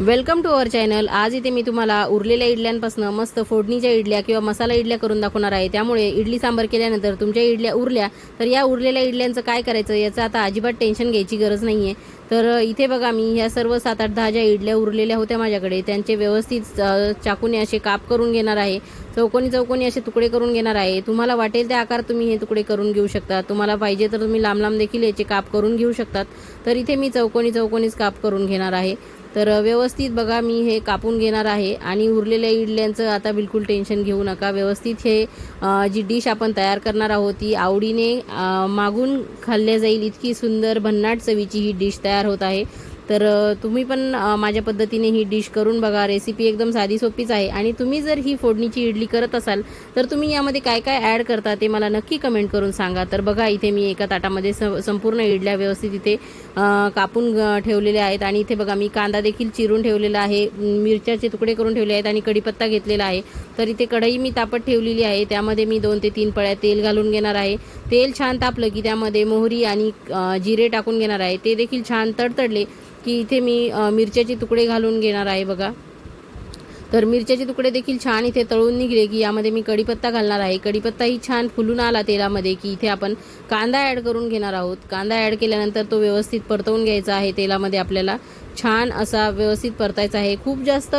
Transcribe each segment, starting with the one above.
Welcome to our channel आज इथे मी तुम्हाला उरलेल्या इडल्यांपासून मस्त फोडणीच्या इडल्या किंवा मसाला इडल्या करून दाखवणार आहे. त्यामुळे इडली सांबार केल्यानंतर तुमच्या इडल्या उरल्या तर या उरलेल्या इडल्यांचं काय करायचं याचं आता अजिबात टेन्शन घ्यायची गरज नाही आहे तर इथे बघा मी ह्या सर्व सात आठ दहा ज्या इडल्या उरलेल्या होत्या माझ्याकडे त्यांचे व्यवस्थित चाकूने असे काप करून घेणार आहे. चौकोनी चौकोनी असे तुकडे करून घेणार आहे. तुम्हाला वाटेल त्या आकार तुम्ही हे तुकडे करून घेऊ शकता. तुम्हाला पाहिजे तर तुम्ही लांब लांब देखील याचे काप करून घेऊ शकतात. तर इथे मी चौकोनी चौकोनीच काप करून घेणार आहे. तर व्यवस्थित बघा मी हे कापून घेणार आहे आणि उरलेल्या इडल्यांचं आता बिलकुल टेन्शन घेऊ नका. व्यवस्थित हे जी डिश आपण तयार करणार आहोत ती आवडीने मागून खाल्ल्या जाईल. इतकी सुंदर भन्नाट चवीची ही डिश तयार होत आहे. तर तुम्ही पण माझ्या पद्धतीने ही डिश करून बघा. रेसिपी एकदम साधी सोपीच आहे. आणि तुम्ही जर ही फोडणीची इडली करत असाल तर तुम्ही यामध्ये काय काय ॲड करता ते मला नक्की कमेंट करून सांगा. तर बघा इथे मी एका ताटामध्ये स संपूर्ण इडल्या व्यवस्थित इथे कापून ठेवलेल्या आहेत. आणि इथे बघा मी कांदा देखील चिरून ठेवलेला आहे. मिरच्याचे तुकडे करून ठेवले आहेत आणि कढीपत्ता घेतलेला आहे. तर इथे कढई मी तापत ठेवलेली आहे. त्यामध्ये मी दोन ते तीन पळ्या तेल घालून घेणार आहे. तेल छान तापलं की त्यामध्ये मोहरी आणि जिरे टाकून घेणार आहे. ते देखील छान तडतडले. की इथे मी मिरच्याचे तुकडे घालून घेणार आहे बघा. तर मिरच्याचे तुकडे देखील छान इथे तळून निघले की यामध्ये मी कढीपत्ता घालणार आहे. कढीपत्ताही छान फुलून आला तेलामध्ये की इथे आपण कांदा ॲड करून घेणार आहोत. कांदा ॲड केल्यानंतर तो व्यवस्थित परतवून घ्यायचा आहे तेलामध्ये आपल्याला. छान असा व्यवस्थित परतायचा आहे. खूप जास्त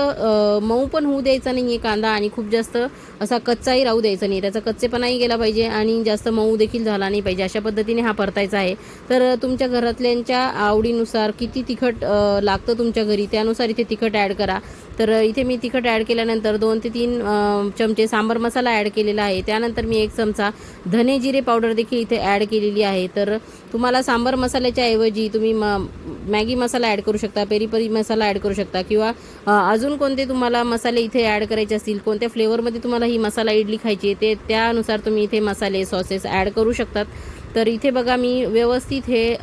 मऊ पण होऊ द्यायचा नाही आहे कांदा आणि खूप जास्त असा कच्चाही राहू द्यायचा नाही त्याचा कच्चेपणाही गेला पाहिजे आणि जास्त मऊ देखील झाला नाही पाहिजे. अशा पद्धतीने हा परतायचा आहे. तर तुमच्या घरातल्यांच्या आवडीनुसार किती तिखट लागतं तुमच्या घरी? त्यानुसार इथे तिखट ॲड करा. तर इथे मी तिखट ॲड केल्यानंतर दोन ते तीन चमचे सांबार मसाला ॲड केलेला आहे. त्यानंतर मी एक चमचा धने जिरे पावडर देखील इथे ॲड केलेली आहे. तर तुम्हाला सांबार मसाल्याच्या ऐवजी तुम्ही म मॅगी मसाला ॲड करू शकता पेरी पेरी मसाला ॲड करू शकता किंवा अजून कोणते तुम्हाला मसाले इथे ॲड करायचे असतील कोणत्या फ्लेवरमध्ये तुम्हाला ही मसाला इडली खायची आहे ते त्यानुसार तुम्ही इथे मसाले सॉसेस ॲड करू शकतात. तर इथे बघा मी व्यवस्थित हे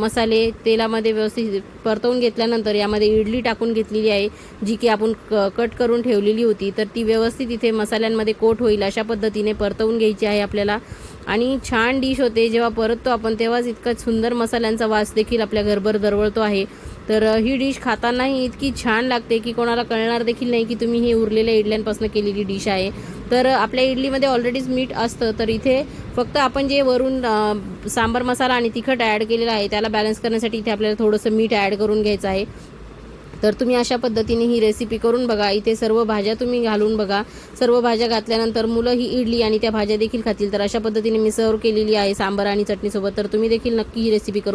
मसाले तेलामध्ये व्यवस्थित परतवून घेतल्यानंतर यामध्ये इडली टाकून घेतलेली आहे जी की आपण क कट करून ठेवलेली होती. तर ती व्यवस्थित इथे मसाल्यांमध्ये कोट होईल अशा पद्धतीने परतवून घ्यायची आहे आपल्याला. आणि छान डिश होते जेव्हा परततो आपण तेव्हाच इतका सुंदर मसाल्यांचा वास देखील आपल्या घरभर दरवळतो आहे. तर ही डिश खातानाही इतकी छान लागते की कोणाला कळणार देखील नाही की तुम्ही ही उरलेल्या इडल्यांपासून केलेली डिश आहे. तर आपल्या इडलीमध्ये ऑलरेडीच मीठ असतं तर इथे फक्त आपण जे वरून सांबार मसाला आणि तिखट ॲड केलेला आहे त्याला बॅलन्स करण्यासाठी इथे आपल्याला थोडंसं मीठ ॲड करून घ्यायचं आहे. तर तुम्ही अशा पद्धतीने ही रेसिपी करून बघा. इथे सर्व भाज्या तुम्ही घालून बघा. सर्व भाज्या घातल्यानंतर मुलं ही इडली आणि त्या भाज्या देखील खातील. तर अशा पद्धतीने मी सर्व केलेली आहे सांबार आणि चटणीसोबत. तर तुम्ही देखील नक्की ही रेसिपी करून